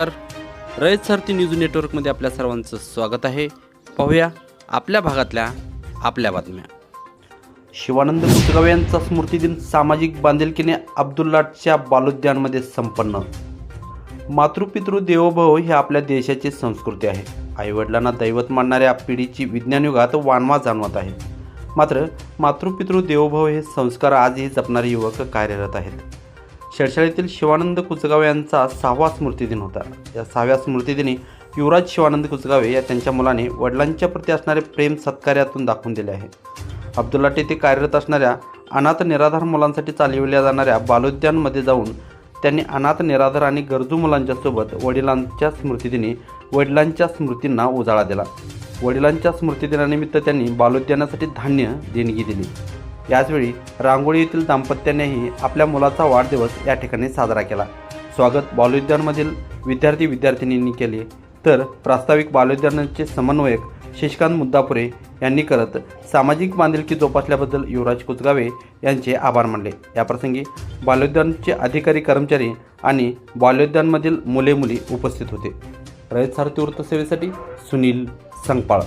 तर रयत सारथी न्यूज नेटवर्कमध्ये आपल्या सर्वांचं स्वागत आहे. पाहूया आपल्या भागातल्या आपल्या बातम्या. शिवानंद कुचगावे यांचा स्मृतिदिन सामाजिक बांधिलकीने अब्दुल्लाटच्या बालोद्यानमध्ये संपन्न. मातृपितृ देवभव ही आपल्या देशाची संस्कृती आहे. आईवडिलांना दैवत मानणाऱ्या पिढीची विज्ञानयुगात वानवा जाणवत आहे. मात्र मातृपितृ देवभव हे संस्कार आजही जपणारे युवक कार्यरत आहेत. शेळशाळेतील शिवानंद कुचगावे यांचा सहावा स्मृतिदिन होता. या सहाव्या स्मृतिदिनी युवराज शिवानंद कुचगावे या त्यांच्या मुलाने वडिलांच्या प्रती असणारे प्रेम सत्कार्यातून दाखवून दिले आहे. अब्दुल्ला येथे कार्यरत असणाऱ्या अनाथ निराधार मुलांसाठी चालविल्या जाणाऱ्या बालोद्यानमध्ये जाऊन त्यांनी अनाथ निराधार आणि गरजू मुलांच्यासोबत वडिलांच्या स्मृतिदिनी वडिलांच्या स्मृतींना उजाळा दिला. वडिलांच्या स्मृतिदिनानिमित्त त्यांनी बालोद्यानासाठी धान्य देणगी दिली. याचवेळी रांगोळी येथील दाम्पत्यानेही आपल्या मुलाचा वाढदिवस या ठिकाणी साजरा केला. स्वागत बालोद्यानमधील विद्यार्थी विद्यार्थिनींनी केले. तर प्रास्ताविक बालोद्यानाचे समन्वयक शशिकांत मुद्दापुरे यांनी करत सामाजिक बांधिलकी जोपासल्याबद्दल युवराज कुचगावे यांचे आभार मानले. याप्रसंगी बालोद्यानचे अधिकारी कर्मचारी आणि बालोद्यानमधील मुले मुली उपस्थित होते. रयत सारथी वृत्तसेवेसाठी सुनील संगपाळ.